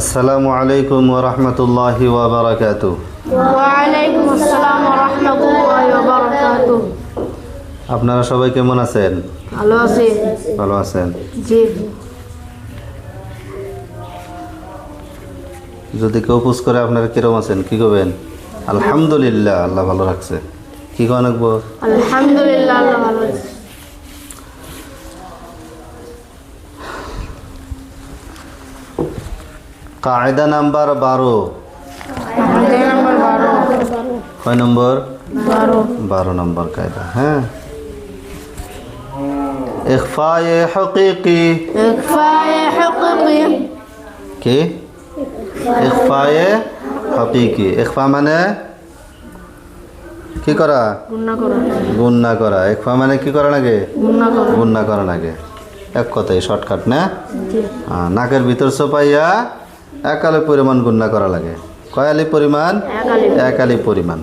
আসসালামু আলাইকুম ওরহমতুল্লাহি ওবরাকাতু ওয়ালাইকুম আসসালাম রহমতুল্লাহ বারাকাত। আপনারা সবাই কেমন আছেন? ভালো আছি। ভালো আছেন। জি। যদি কেউ পুষ করে আপনারা কিরম আছেন কি করবেন? আলহামদুলিল্লাহ আল্লাহ ভালো রাখছে। কি রাখব আলহামদুলিল্লাহ আল্লাহ ভালো আছে কায়দা নাম্বার বারো। কয় নম্বর? বারো। বারো নম্বর কায়দা হ্যাঁ। ইখফায়ে হকিকি। ইকফায়ে হুকুকি। কি? ইখফায়ে হকিকি। ইখফা মানে? কি করা? গুন্না করা। ইখফা মানে কি করা লাগে গুন্না করা। লাগে এক কথাই শর্টকাট না? নাকের ভিতর চোপাইয়া এক আলি পরিমাণ গুন্না করা লাগে। কয় আলি পরিমাণ? এক এক আলি পরিমাণ।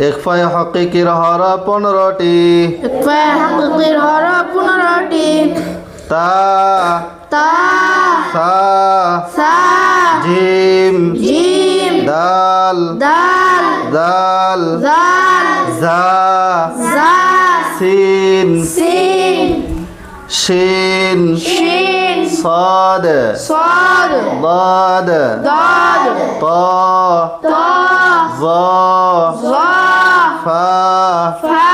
ইকফায় হকিকির হরা পনেরোটি। ইকফায়ে হুকুকির হর পনেরোটি। তা। তা। সা। সা। জিম। জিম। দাল। দাল। দাল জাল। জা। জা। সিন। সিন। শিন শিন صاد صاد ضاد ضاد طا طا ظا ظا فا فا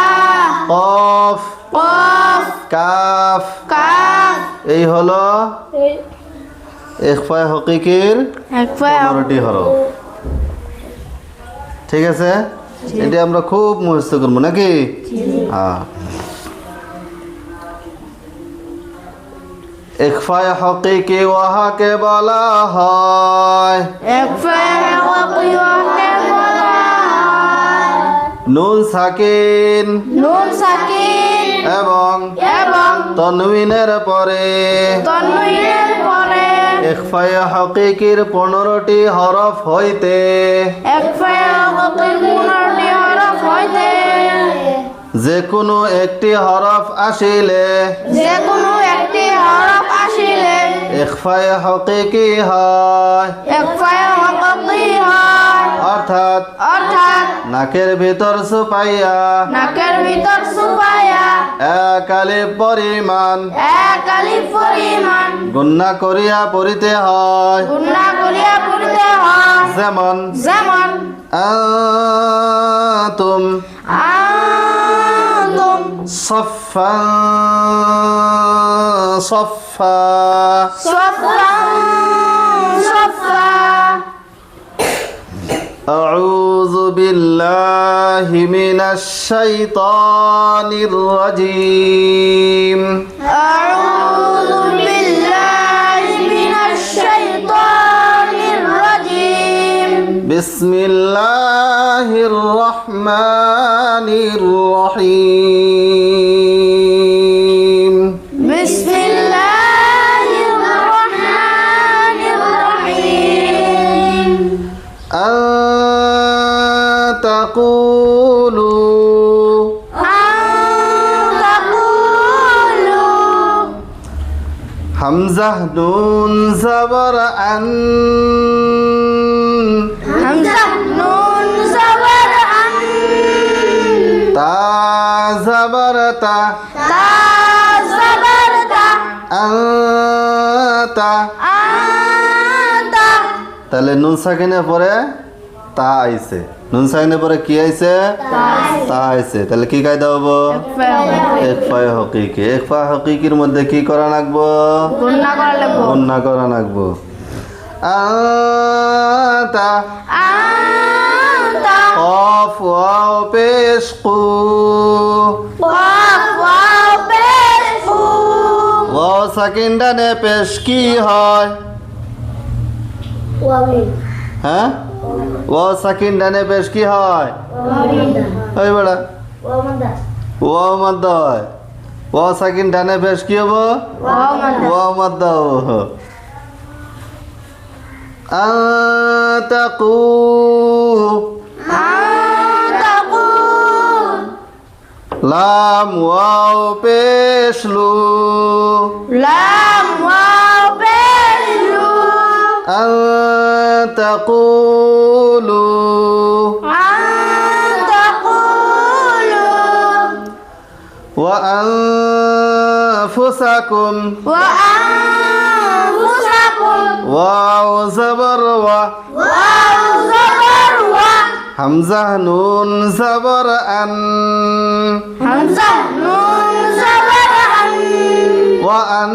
قاف قاف কাফ কাফ এই হলো ইখফায় হকিকির একফায়ে পনেরোটি হরফ ঠিক আছে এটি আমরা খুব মুখস্থ করবো নাকি হ্যাঁ ইখফায় হকিকি ওয়াহাকে বলা হয়। বলা হয়। নুন সাকিন। নুন সাকিন। এবং এবং তনবিনের পরে। তন্বীরের পরে। ইখফায় হকিকির পনেরোটি হরফ হইতে। একফায়ে ওয়াকির পনেরোটি হরফ হইতে। যে কোনো একটি হরফ আসিলে। যে কোনো একটি হরফ আসিলে। ইখফায় হকিকি হয়। একফায়ে ওয়াকি হয়। অর্থাৎ অর্থাৎ নাকের ভিতর সুপাইয়া। নাকের ভিতর সুপায়া এক আলিফ পরিমাণ। এক আলিফ পরিমাণ। গুন্না করিয়া পড়িতে হয়। গুণা করিয়া পড়তে হয়। যেমন যেমন আতুম। আনতুম صفا صفا. صفا صفا. أعوذ بالله من الشيطان الرجيم. أعوذ بالله من الشيطان الرجيم. بسم الله الرحمن الرحيم. হামজাহ নুন জাবর আন। হামজাহ নুন জাবর আন। তা জাবর তা তা জাবর তা তাহলে নুন সাকিনের পরে তা আইছে নুন সাকিনের পরে কি আইছে তা আইছে তাহলে কি কায়দা হবো এক ফায় হকিকি এক ফায় হকিকির মধ্যে কি করা লাগবো গুণা করা লাগবো গণ্যা করা লাগবো আতা أنت কফ ওয়াও পেশ কু قاف واو بيت فو ওয়াও সাকিন ডানে পেশ কি হয় হ্যাঁ? ও সাকিন ডানে বেশ কি হয়? ওই বেড়া। ও মাদ্দ হয়। ও সাকিন ডানে বেশ কি হব? ও মাদ্দ আতাকু। লাম ওয়াও পেশলু। লাম ওয়াও আন তাকুলু আন তাকুলু ওয়া আনফুসাকুম ওয়া আনফুসাকুম ওয়াও জবর ওয়া ওয়াও যাবার ওয়া হামজা নুন জবর আন হামজা নুন যাবার আন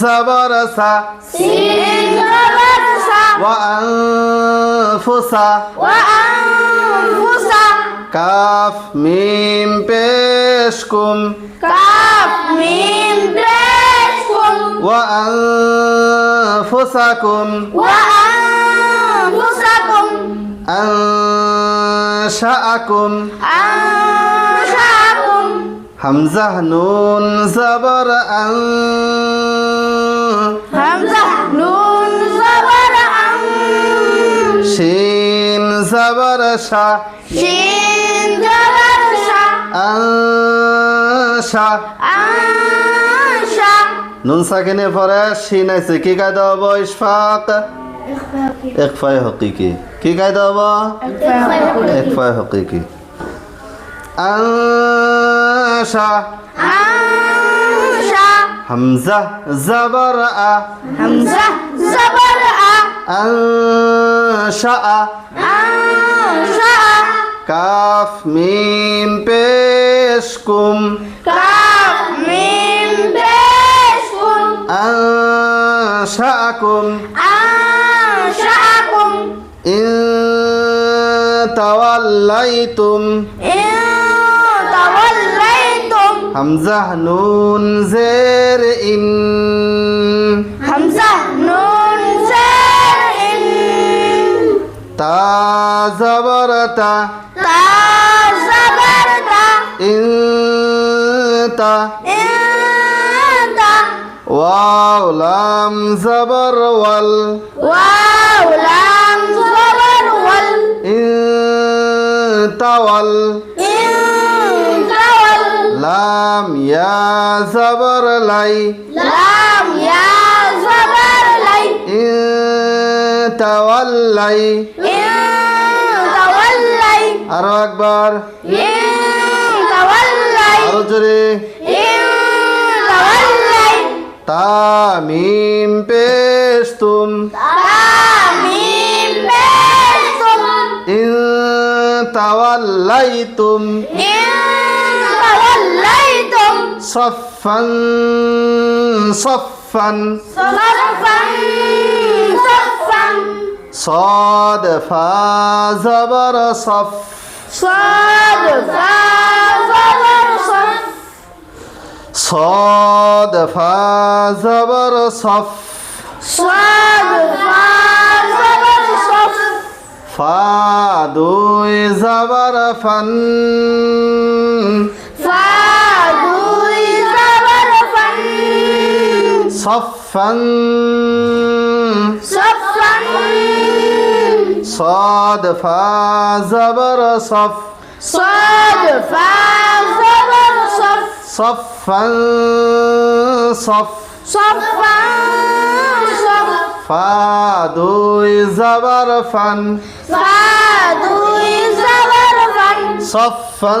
জবর সা সিন যাবার সা ওয়া আনফুসা ওয়া আনফুসা কাফ মিম পেশ কুম কাফ মিম পেশফুম ওয়া আনফুসাকুম ওয়া আনফুসাকুম আনশাআকুম আনশাকুম হামজা নুন জবর আন। হামজা নুন যাবার আন। শিন জবর শা। শিন যাবার সা আনশা আনশা নুন সাকিনে পরে শিন আছে কি কায়দা হব ইকফাই হকিকি। কি কায়দা হব ইকফাই হকিকি। আনশা হামজা জবর আ হামজা যাবার আ আনশা আনশা কাফ মিম পেশ কুম। কাফ মিম পেশকুম আনশাকুম আনশাকুম ইন তাওয়াল্লাইতুম। তাওয়াল্লাইতুম। হামজা নুন জের ইন। হামজা নুন জার ইন। তা জবর তা তা যাবার তা। ইন তা। ওয়াও লাম জবর ওয়াল। ওয়াও ওয়াল লাম ইয়া জবর লাই। লাম ইয়া যাবার লাই। ইন তাওয়াল্লাই ইনতা ওয়াল্লাই আরও একবার। ইনতা ওয়াল্লাই আরও জোরে। ইনতা ওয়াল্লাই তা توليتم إن توليتم صفا صفا صفا صفا صاد فا زبر صف صاد فا زبر صف صاد فا زبر صف صاد فا زبر فادو زبر فن. فادو زبر فن. صفن صفن صادف زبر صف. صاد فا زبر صف. صفن صف. صفن صف فا دوي زبر فن فادوي زبر فن صفا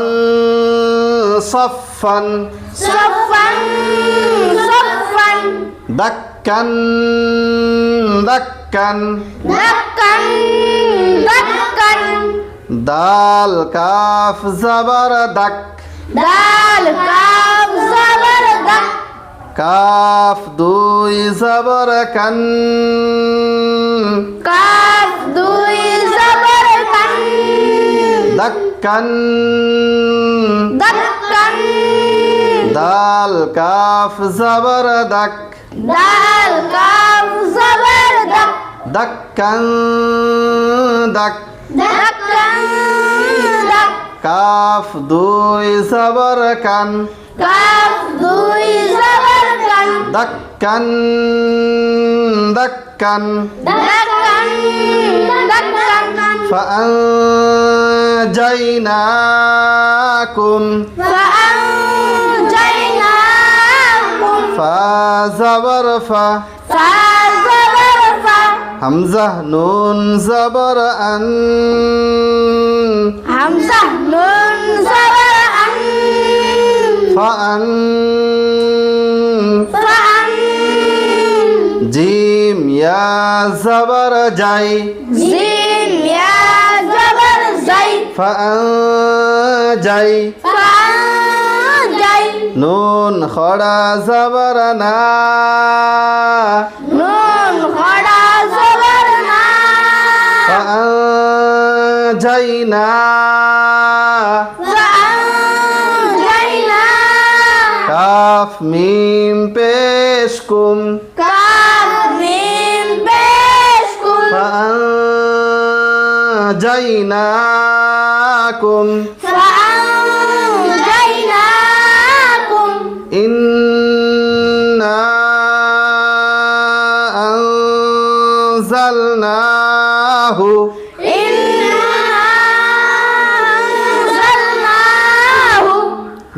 صفا صفا صفا دكا دكا دكا دكا دال كاف زبر دك دال كاف زبر دك كاف কাফ দুই জবর কান। কাফ দুই জবর কান। দাক্কান। দাক্কান। দাল কাফ জবর দাক। দাল কাফ জবর দাক। দাক্কান দাক। দাক্কান দাক। কাফ দুই জবর কান। কাফ দুই জবর دكا دكا فأنجيناكم فأنجيناكم فزبرفا همزة نون زبر أن همزة نون زبر أن فأن জবর যাই। জিম যাই। নুন খড়া জবর না। যাই না। কাফ মিম পেশ কুম। কা بيش كل যাইনাকুম فأنجيناكم ইন্না আনজালনাহু إنا أنزلناه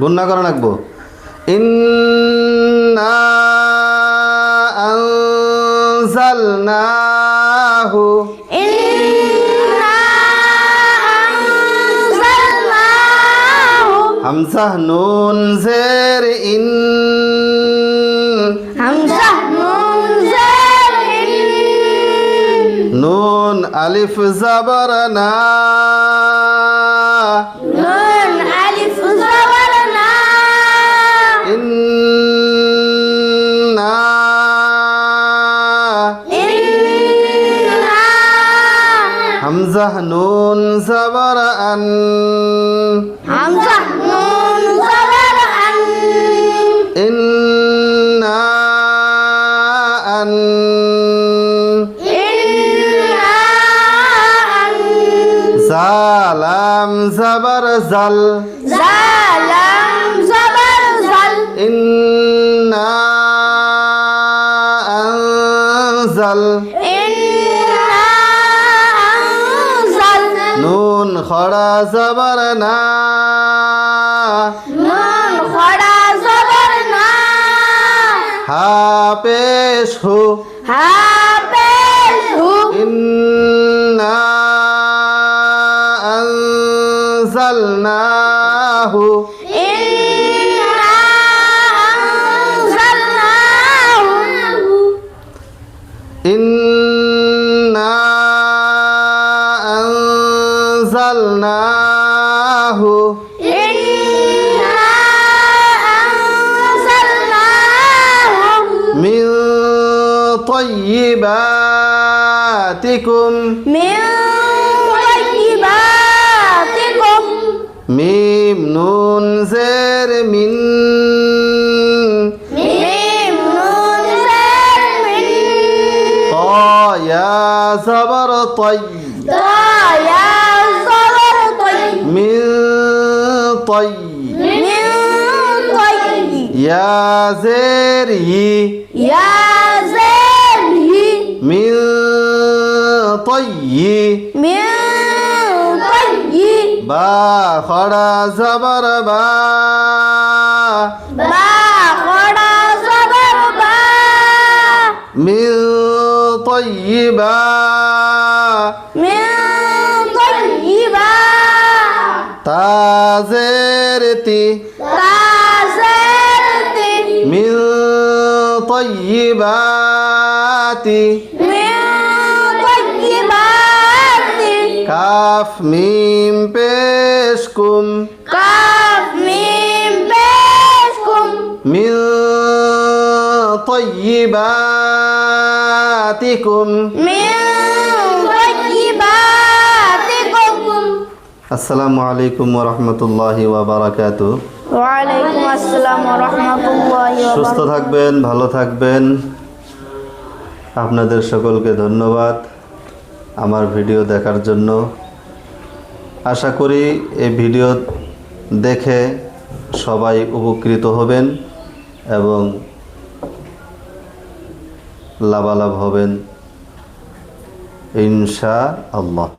গুন্না করা রাখবো ইন্না আনজালনাহু হামজাহ নুন জের ইন। হামজাহ নুন জের ইন নুন আলিফ জাবরনা। নুন হামজাহ নুন জাবার আন হামজাহ নুন জাবার আন ইন্না আন। ইন্না আন। জালাম জাবার জাল। জালাম জাবার জাল। ইন্না আনজাল খড়া জবর না। নুন খড়া জবর না। হা পেশ হু। হা পেশ হু। ইন্না আনজালনাহু ইন্না আনজালনাহু ইন্না طيباتكم من طيباتكم ميم نون زر من ميم نون زر من طا يا زبر طي طا يا زبر طي من طي من طي يا زيري يا زيري من طي من طي با خڑا زبر با با خدا صبر با من طيبا من طيبا تازرتي تازلتي من طيبات من طيبات কাফ মিম পেশকুম كاف ميم بيشكم মিন طيباتكم من طيباتكم আসসালামু আলাইকুম ওরহমতুল্লাহি ওয়াবারাকাতু ওয়ালাইকুম আসসালাম রহমতুল্লাহ সুস্থ থাকবেন ভালো থাকবেন আপনাদের সকলকে ধন্যবাদ আমার ভিডিও দেখার জন্য। আশা করি এই ভিডিও দেখে সবাই উপকৃত হবেন এবং লাভালাভ হবেন। ইনশা আল্লাহ